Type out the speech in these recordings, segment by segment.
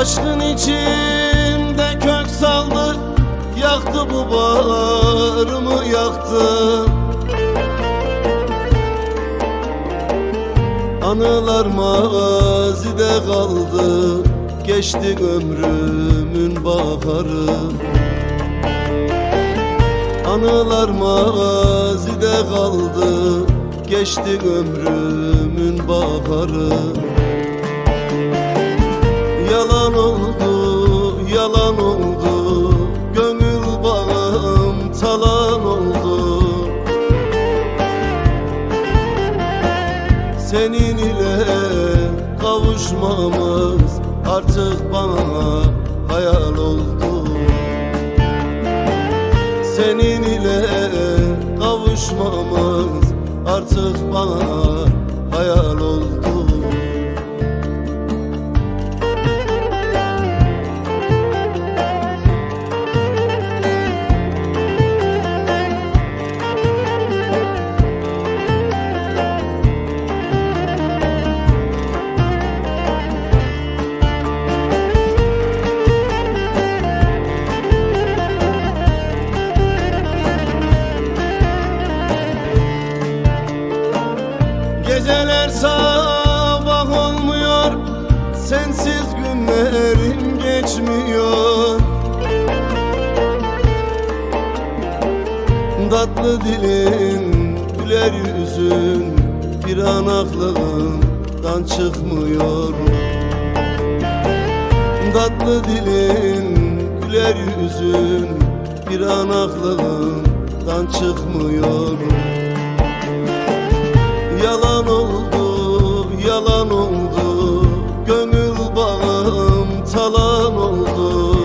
Aşkın içimde kök saldı Yaktı bu bağrımı yaktı. Anılar mazide kaldı Geçti ömrümün baharı. Anılar mazide kaldı Geçti ömrümün baharı Yalan oldu, yalan oldu. Gönül bağım talan oldu. Senin ile kavuşmamız artık bana hayal oldu. Senin ile kavuşmamız artık bana hayal oldu Geceler sabah olmuyor Sensiz günlerim geçmiyor. Tatlı dilin, güler yüzün Bir an aklımdan çıkmıyor. Tatlı dilin, güler yüzün Bir an aklımdan çıkmıyor Yalan oldu, yalan oldu. Gönül bağım talan oldu.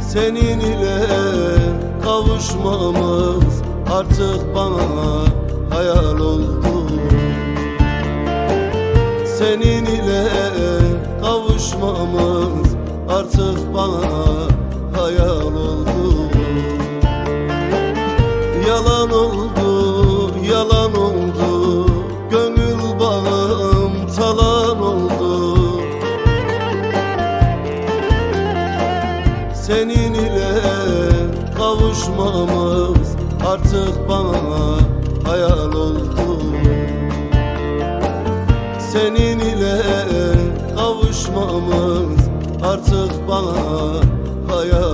Senin ile kavuşmamız artık bana hayal oldu. Senin ile kavuşmamız artık bana hayal oldu Senin ile kavuşmamız artık bana hayal oldu. Senin ile kavuşmamız artık bana hayal